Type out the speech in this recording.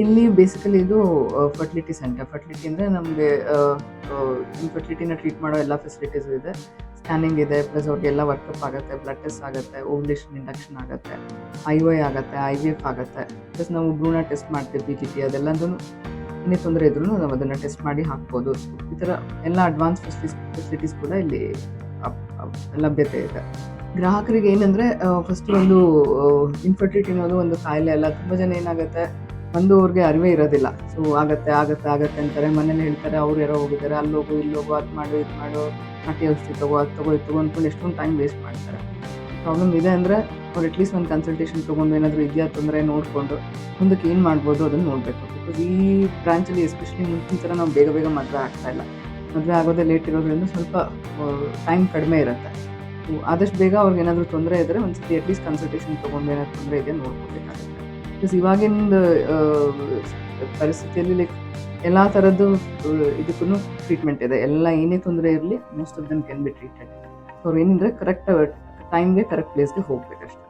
ಇಲ್ಲಿ ಬೇಸಿಕಲಿ ಇದು fertility centre fertility ಅಂದರೆ ನಮಗೆ ಇನ್ಫರ್ಟಿಲಿಟಿನ ಟ್ರೀಟ್ ಮಾಡೋ ಎಲ್ಲ ಫೆಸಿಲಿಟೀಸ್ ಇದೆ ಸ್ಕ್ಯಾನಿಂಗ್ ಇದೆ ಪ್ಲಸ್ ಅವ್ರಿಗೆಲ್ಲ ವರ್ಕಪ್ ಆಗುತ್ತೆ ಬ್ಲಡ್ ಟೆಸ್ಟ್ ಆಗುತ್ತೆ ಓವ್ಯುಲೇಷನ್ ಇಂಡಕ್ಷನ್ ಆಗುತ್ತೆ ಐ ವೈ ಆಗುತ್ತೆ ಐ ವಿ ಎಫ್ ಆಗುತ್ತೆ. ಪ್ಲಸ್ ನಾವು ಭ್ರೂಣ ಟೆಸ್ಟ್ ಮಾಡ್ತೀವಿ ಜಿ ಟಿ ಅದೆಲ್ಲದೂ ಏನೇ ತೊಂದರೆ ಇದ್ರೂ ನಾವು ಅದನ್ನು ಟೆಸ್ಟ್ ಮಾಡಿ ಹಾಕ್ಬೋದು. ಈ ಥರ ಎಲ್ಲ ಅಡ್ವಾನ್ಸ್ ಫೆಸಿಲಿಟೀಸ್ ಫೆಸಿಲಿಟೀಸ್ ಕೂಡ ಇಲ್ಲಿ ಲಭ್ಯತೆ ಇದೆ. ಗ್ರಾಹಕರಿಗೆ ಏನಂದರೆ ಫಸ್ಟ್ ಒಂದು ಇನ್ಫರ್ಟಿಲಿಟಿ ಅನ್ನೋದು ಒಂದು ಕಾಯಿಲೆ ಅಲ್ಲ, ತುಂಬ ಜನ ಏನಾಗುತ್ತೆ ಒಂದು ಅವ್ರಿಗೆ ಅರಿವೇ ಇರೋದಿಲ್ಲ. ಸೊ ಆಗತ್ತೆ ಆಗತ್ತೆ ಆಗತ್ತೆ ಅಂತಾರೆ. ಮನೇಲಿ ಹೇಳ್ತಾರೆ, ಅವ್ರು ಯಾರೋ ಹೋಗಿದ್ದಾರೆ, ಅಲ್ಲಿ ಹೋಗು, ಇಲ್ಲಿ ಹೋಗು, ಅದು ಮಾಡು, ಇದು ಮಾಡು, ನಾಟಿ ಔಷಧಿ ತಗೋ, ಅದು ತಗೋ, ಇದು ತಗೋ ಅಂದ್ಕೊಂಡು ಎಷ್ಟೊಂದು ಟೈಮ್ ವೇಸ್ಟ್ ಮಾಡ್ತಾರೆ. ಪ್ರಾಬ್ಲಮ್ ಇದೆ ಅಂದರೆ ಅವ್ರು ಅಟ್ಲೀಸ್ಟ್ ಒಂದು ಕನ್ಸಲ್ಟೇಷನ್ ತೊಗೊಂಡು ಏನಾದರೂ ಇದೆಯಾ ತೊಂದರೆ ನೋಡಿಕೊಂಡು ಮುಂದಕ್ಕೆ ಏನು ಮಾಡ್ಬೋದು ಅದನ್ನು ನೋಡಬೇಕು. ಬಿಕಾಸ್ ಈ ಬ್ರಾಂಚಲ್ಲಿ ಎಸ್ಪೆಷಲಿ ಮುಂಚಿನ ಥರ ನಾವು ಬೇಗ ಬೇಗ ಮದುವೆ ಆಗ್ತಾಯಿಲ್ಲ ಮದುವೆ ಆಗೋದೇ ಲೇಟ್ ಇರೋದ್ರಿಂದ ಸ್ವಲ್ಪ ಟೈಮ್ ಕಡಿಮೆ ಇರುತ್ತೆ. ಆದಷ್ಟು ಬೇಗ ಅವ್ರಿಗೆ ಏನಾದರೂ ತೊಂದರೆ ಇದ್ದರೆ ಸರ್ತಿ ಅಟ್ಲೀಸ್ಟ್ ಕನ್ಸಲ್ಟೇಷನ್ ತೊಗೊಂಡು ಏನಾದರೂ ತೊಂದರೆ ಇದೆಯಾ ನೋಡ್ಕೋಬೇಕಾಗುತ್ತೆ ಬಿಕಾಸ್ ಇವಾಗಿನ ಪರಿಸ್ಥಿತಿಯಲ್ಲಿ ಲೈಕ್ ಎಲ್ಲ ಥರದ್ದು ಇದಕ್ಕೂ ಟ್ರೀಟ್ಮೆಂಟ್ ಇದೆ. ಎಲ್ಲ ಏನೇ ತೊಂದರೆ ಇರಲಿ most of them can be treated ಅವ್ರು ಏನಂದರೆ ಕರೆಕ್ಟ್ ಟೈಮ್ಗೆ ಕರೆಕ್ಟ್ ಪ್ಲೇಸ್ಗೆ ಹೋಗ್ಬೇಕಷ್ಟೆ.